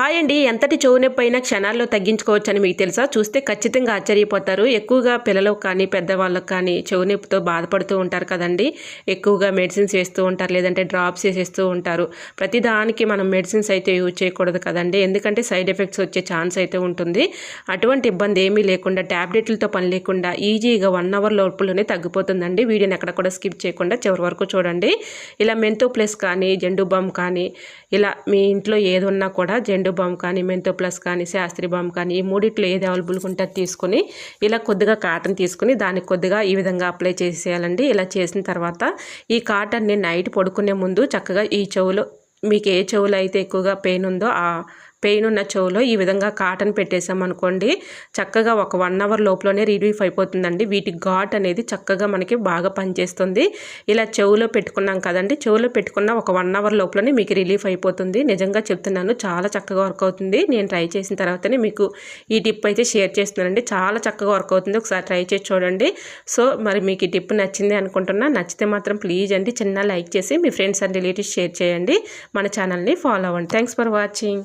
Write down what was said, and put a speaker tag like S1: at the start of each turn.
S1: Hi అండి ఎంతటి చెవు నొప్పి అయినా క్షణాల్లో తగ్గించుకోవచ్చని మీకు తెలుసా? చూస్తే ఖచ్చితంగా ఆశ్చర్యపోతారు. ఎక్కువగా పిల్లలకు కానీ పెద్దవాళ్ళకి కానీ చెవు నొప్పితో బాధపడుతూ ఉంటారు కదండి. ఎక్కువగా మెడిసిన్స్ వేస్తూ ఉంటారు లేదంటే డ్రాప్స్ వేసేస్తూ ఉంటారు. ప్రతిదానికి మనం మెడిసిన్స్ అయితే యూజ్ చేయకూడదు కదండి. ఎందుకంటే సైడ్ ఎఫెక్ట్స్ వచ్చే ఛాన్స్ అయితే ఉంటుంది. అటువంటి ఇబ్బంది ఏమీ లేకుండా ట్యాబ్లెట్లతో పని లేకుండా ఈజీగా వన్ అవర్ లోపలనే తగ్గిపోతుందండి. వీడియోని ఎక్కడ కూడా స్కిప్ చేయకుండా చివరి వరకు చూడండి. ఇలా మెంతో ప్లస్ కానీ జెండు బామ్ కానీ ఇలా మీ ఇంట్లో ఏదున్నా కూడా జెండు బామ్ కానీ మెంతో ప్లస్ కానీ శాస్త్రి బామ్ కానీ ఈ మూడిట్లో ఏది అవైలబుల్గా ఉంటే తీసుకొని ఇలా కొద్దిగా కాటన్ తీసుకుని దానికి కొద్దిగా ఈ విధంగా అప్లై చేసేయాలండి. ఇలా చేసిన తర్వాత ఈ కాటన్ని నైట్ పడుకునే ముందు చక్కగా ఈ చెవులో మీకు ఏ చెవులో అయితే ఎక్కువగా పెయిన్ ఉందో ఆ పెయిన్ ఉన్న చెవులో ఈ విధంగా కాటన్ పెట్టేసామనుకోండి చక్కగా ఒక వన్ అవర్ లోపలనే రిలీఫ్ అయిపోతుందండి. వీటి ఘాట్ అనేది చక్కగా మనకి బాగా పనిచేస్తుంది. ఇలా చెవులో పెట్టుకున్నాం కదండి చెవులో పెట్టుకున్న ఒక వన్ అవర్ లోపలనే మీకు రిలీఫ్ అయిపోతుంది. నిజంగా చెప్తున్నాను చాలా చక్కగా వర్క్ అవుతుంది. నేను ట్రై చేసిన తర్వాతనే మీకు ఈ టిప్ అయితే షేర్ చేస్తున్నానండి. చాలా చక్కగా వర్క్ అవుతుంది. ఒకసారి ట్రై చేసి చూడండి. సో మరి మీకు ఈ టిప్ నచ్చింది అనుకుంటున్నా నచ్చితే మాత్రం ప్లీజ్ అండి చిన్న లైక్ చేసి మీ ఫ్రెండ్స్ అండ్ రిలేటివ్స్ షేర్ చేయండి. మన ఛానల్ని ఫాలో అవ్వండి. Thanks for watching.